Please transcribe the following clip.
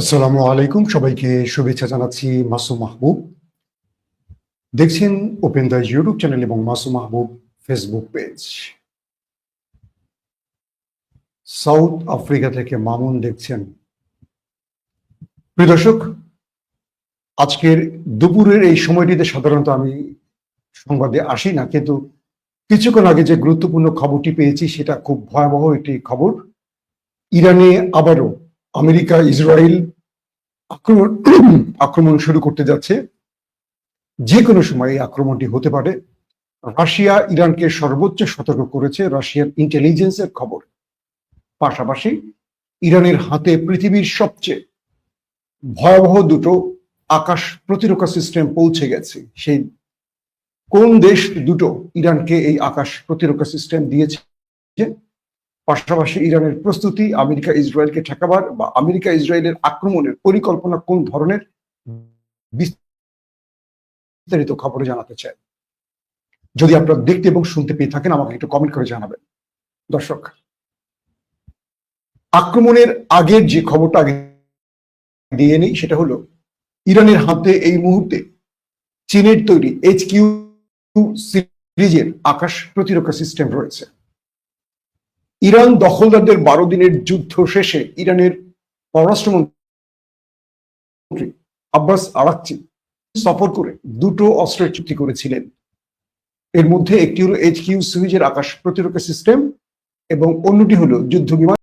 আসসালামু আলাইকুম। সবাইকে শুভেচ্ছা জানাচ্ছি মাসুম মাহবুব। দেখছেন ওপেন দ্য ইউটিউব চ্যানেল এবং Masum Mahbub Facebook page South Africa থেকে মামুন দেখছেন। প্রিয় দর্শক, আজকের দুপুরের এই সময়টিতে সাধারণত আমি সংবাদে আসি না, কিন্তু কিছুক্ষণ আগে যে গুরুত্বপূর্ণ খবরটি পেয়েছি, সেটা খুব ভয়াবহ একটি খবর। ইরানে আবারও আমেরিকা, ইসরায়েল আক্রমণ আক্রমণ শুরু করতে যাচ্ছে। যে কোনো সময় এই আক্রমণটি হতে পারে। রাশিয়া ইরানকে সর্বোচ্চ সতর্ক করেছে রাশিয়ার ইন্টেলিজেন্সের খবর। পাশাপাশি ইরানের হাতে পৃথিবীর সবচেয়ে ভয়াবহ দুটো আকাশ প্রতিরক্ষা সিস্টেম পৌঁছে গেছে। সেই কোন দেশ দুটো ইরানকে এই আকাশ প্রতিরক্ষা সিস্টেম দিয়েছে? পাশাপাশি ইরানের প্রস্তুতি, আমেরিকা, ইসরায়েলকে ঠেকাবার বা আমেরিকা, ইসরায়েলের আক্রমণের পরিকল্পনা কোন ধরনের বিস্তারিত খবরে জানাতে চাই। যদি আপনারা দেখতে এবং শুনতে পেয়ে থাকেন, আমাকে একটু কমেন্ট করে জানাবেন। দর্শক, আক্রমণের আগের যে খবরটা আগে দিয়ে নেই, সেটা হলো ইরানের হাতে এই মুহূর্তে চীনের তৈরি এইচ কিউ সিরিজের আকাশ প্রতিরক্ষা সিস্টেম রয়েছে। ইরান দখলদারদের বারো দিনের যুদ্ধ শেষে ইরানের পররাষ্ট্রমন্ত্রী আব্বাস আরাকচি সফর করে দুটো অস্ত্রের চুক্তি করেছিলেন। এর মধ্যে একটি হলো এইচ কিউ সিরিজের আকাশ প্রতিরক্ষা সিস্টেম এবং অন্যটি হলো যুদ্ধ বিমান